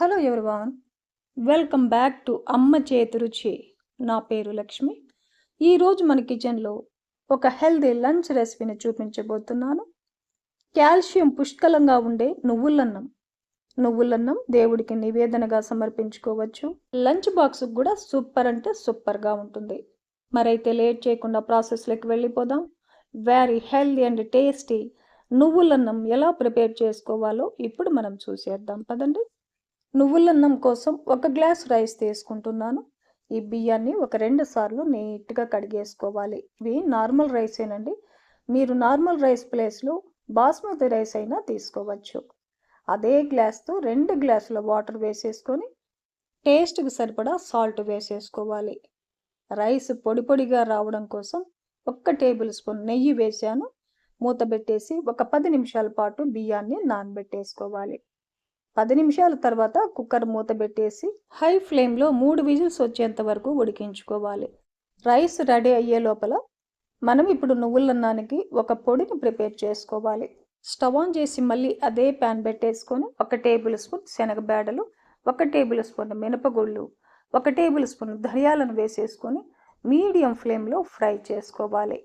Hello everyone welcome back to అమ్మ చేతి రుచి. నా పేరు లక్ష్మి. ఈరోజు మన కిచెన్లో ఒక హెల్దీ లంచ్ రెసిపీని చూపించబోతున్నాను. కాల్షియం పుష్కలంగా ఉండే నువ్వులన్నం. నువ్వులన్నం దేవుడికి నివేదనగా సమర్పించుకోవచ్చు. లంచ్ బాక్స్ కూడా సూపర్ అంటే సూపర్గా ఉంటుంది. మరైతే లేట్ చేయకుండా ప్రాసెస్లోకి వెళ్ళిపోదాం. వెరీ హెల్దీ అండ్ టేస్టీ నువ్వులన్నం ఎలా ప్రిపేర్ చేసుకోవాలో ఇప్పుడు మనం చూసేద్దాం. పదండి. నువ్వులన్నం కోసం ఒక గ్లాస్ రైస్ తీసుకుంటున్నాను. ఈ బియ్యాన్ని ఒక రెండు సార్లు నీట్గా కడిగేసుకోవాలి. ఇవి నార్మల్ రైసేనండి మీరు నార్మల్ రైస్ ప్లేస్లో బాస్మతి రైస్ అయినా తీసుకోవచ్చు. అదే గ్లాస్తో రెండు గ్లాసుల వాటర్ వేసేసుకొని టేస్ట్కి సరిపడా సాల్ట్ వేసేసుకోవాలి. రైస్ పొడి పొడిగా రావడం కోసం ఒక్క టేబుల్ స్పూన్ నెయ్యి వేసాను మూత పెట్టేసి ఒక పది నిమిషాల పాటు బియ్యాన్ని నానబెట్టేసుకోవాలి. పది నిమిషాల తర్వాత కుక్కర్ మూత పెట్టేసి హై ఫ్లేమ్లో మూడు విజిల్స్ వచ్చేంత వరకు ఉడికించుకోవాలి. రైస్ రెడీ అయ్యే లోపల మనం ఇప్పుడు నువ్వులన్నానికి ఒక పొడిని ప్రిపేర్ చేసుకోవాలి. స్టవ్ ఆన్ చేసి మళ్ళీ అదే ప్యాన్ పెట్టేసుకొని ఒక టేబుల్ స్పూన్ శనగబేడలు ఒక టేబుల్ స్పూన్ మినపగుళ్ళు ఒక టేబుల్ స్పూన్ ధనియాలను వేసేసుకొని మీడియం ఫ్లేమ్లో ఫ్రై చేసుకోవాలి.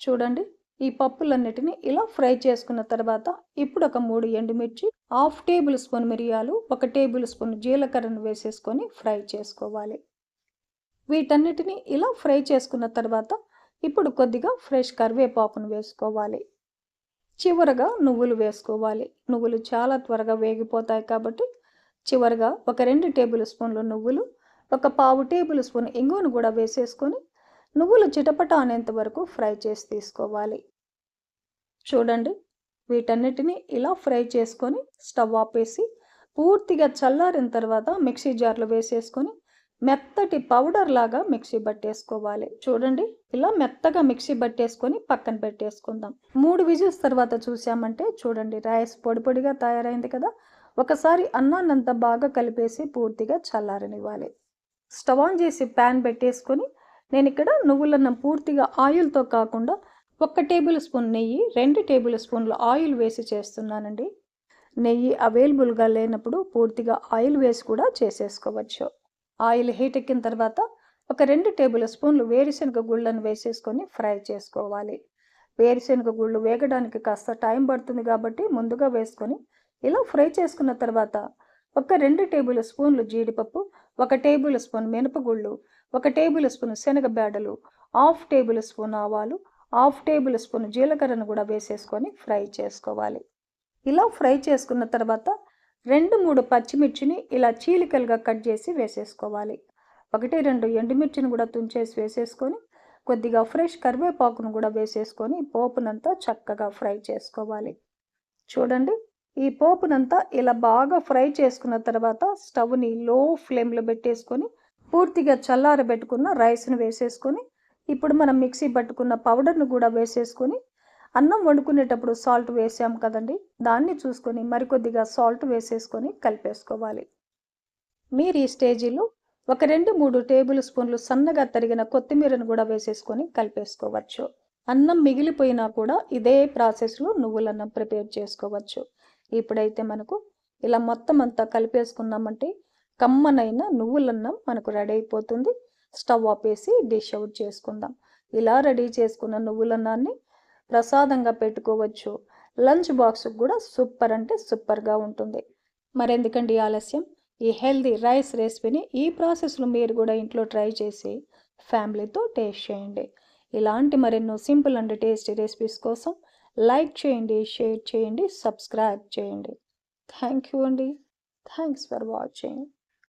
చూడండి ఈ పప్పులన్నిటిని ఇలా ఫ్రై చేసుకున్న తర్వాత ఇప్పుడు ఒక మూడు ఎండుమిర్చి హాఫ్ టేబుల్ స్పూన్ మిరియాలు ఒక టేబుల్ స్పూన్ జీలకర్రను వేసేసుకొని ఫ్రై చేసుకోవాలి. వీటన్నిటిని ఇలా ఫ్రై చేసుకున్న తర్వాత ఇప్పుడు కొద్దిగా ఫ్రెష్ కరివేపాకును వేసుకోవాలి. చివరగా నువ్వులు వేసుకోవాలి. నువ్వులు చాలా త్వరగా వేగిపోతాయి కాబట్టి చివరగా ఒక రెండు టేబుల్ స్పూన్లు నువ్వులు ఒక పావు టేబుల్ స్పూన్ ఇంగువను కూడా వేసేసుకొని నువ్వులు చిటపట అనేంత వరకు ఫ్రై చేసి తీసుకోవాలి. చూడండి వీటన్నిటిని ఇలా ఫ్రై చేసుకొని స్టవ్ ఆపేసి పూర్తిగా చల్లారిన తర్వాత మిక్సీ జార్లో వేసేసుకొని మెత్తటి పౌడర్ లాగా మిక్సీ పట్టేసుకోవాలి చూడండి ఇలా మెత్తగా మిక్సీ పట్టేసుకొని పక్కన పెట్టేసుకుందాం. మూడు విజిల్స్ తర్వాత చూసామంటే చూడండి రైస్ పొడి పొడిగా తయారైంది కదా. ఒకసారి అన్నాన్నంతా బాగా కలిపేసి పూర్తిగా చల్లారనివ్వాలి. స్టవ్ ఆన్ చేసి ప్యాన్ పెట్టేసుకొని నేను ఇక్కడ నువ్వులన్నం పూర్తిగా ఆయిల్తో కాకుండా ఒక్క టేబుల్ స్పూన్ నెయ్యి రెండు టేబుల్ స్పూన్లు ఆయిల్ వేసి చేస్తున్నానండి. నెయ్యి అవైలబుల్గా లేనప్పుడు పూర్తిగా ఆయిల్ వేసి కూడా చేసేసుకోవచ్చు. ఆయిల్ హీట్ ఎక్కిన తర్వాత ఒక రెండు టేబుల్ స్పూన్లు వేరుశనగ గుళ్ళను వేసేసుకొని ఫ్రై చేసుకోవాలి. వేరుశనగ గుళ్ళు వేగడానికి కాస్త టైం పడుతుంది కాబట్టి ముందుగా వేసుకొని ఇలా ఫ్రై చేసుకున్న తర్వాత ఒక రెండు టేబుల్ స్పూన్లు జీడిపప్పు ఒక టేబుల్ స్పూన్ మినపగుళ్ళు ఒక టేబుల్ స్పూన్ శనగ బ్యాడలు హాఫ్ టేబుల్ స్పూన్ ఆవాలు హాఫ్ టేబుల్ స్పూన్ జీలకర్రను కూడా వేసేసుకొని ఫ్రై చేసుకోవాలి. ఇలా ఫ్రై చేసుకున్న తర్వాత రెండు మూడు పచ్చిమిర్చిని ఇలా చీలికలుగా కట్ చేసి వేసేసుకోవాలి. ఒకటి రెండు ఎండుమిర్చిని కూడా తుంచేసి వేసేసుకొని కొద్దిగా ఫ్రెష్ కరివేపాకును కూడా వేసేసుకొని పోపునంతా చక్కగా ఫ్రై చేసుకోవాలి. చూడండి ఈ పోపునంతా ఇలా బాగా ఫ్రై చేసుకున్న తర్వాత స్టవ్ని లో ఫ్లేమ్లో పెట్టేసుకొని పూర్తిగా చల్లారబెట్టుకున్న రైస్ను వేసేసుకొని ఇప్పుడు మనం మిక్సీ పట్టుకున్న పౌడర్ను కూడా వేసేసుకొని అన్నం వండుకునేటప్పుడు సాల్ట్ వేసాం కదండి దాన్ని చూసుకొని మరికొద్దిగా సాల్ట్ వేసేసుకొని కలిపేసుకోవాలి. మీరు ఈ స్టేజీలో ఒక రెండు మూడు టేబుల్ స్పూన్లు సన్నగా తరిగిన కొత్తిమీరను కూడా వేసేసుకొని కలిపేసుకోవచ్చు. అన్నం మిగిలిపోయినా కూడా ఇదే ప్రాసెస్లో నువ్వులన్నం ప్రిపేర్ చేసుకోవచ్చు. ఇప్పుడైతే మనకు ఇలా మొత్తం అంతా కలిపేసుకున్నామంటే కమ్మనైన నువ్వులన్నం మనకు రెడీ అయిపోతుంది. స్టవ్ ఆపేసి డిష్ అవుట్ చేసుకుందాం. ఇలా రెడీ చేసుకున్న నువ్వులన్నాన్ని ప్రసాదంగా పెట్టుకోవచ్చు. లంచ్ బాక్స్ కూడా సూపర్ అంటే సూపర్గా ఉంటుంది. మరెందుకండి ఆలస్యం? ఈ హెల్దీ రైస్ రెసిపీని ఈ ప్రాసెస్లో మీరు కూడా ఇంట్లో ట్రై చేసి ఫ్యామిలీతో టేస్ట్ చేయండి. ఇలాంటి మరెన్నో సింపుల్ అండ్ టేస్టీ రెసిపీస్ కోసం లైక్ చేయండి షేర్ చేయండి సబ్స్క్రైబ్ చేయండి. థ్యాంక్ యూ అండి. Thanks for watching.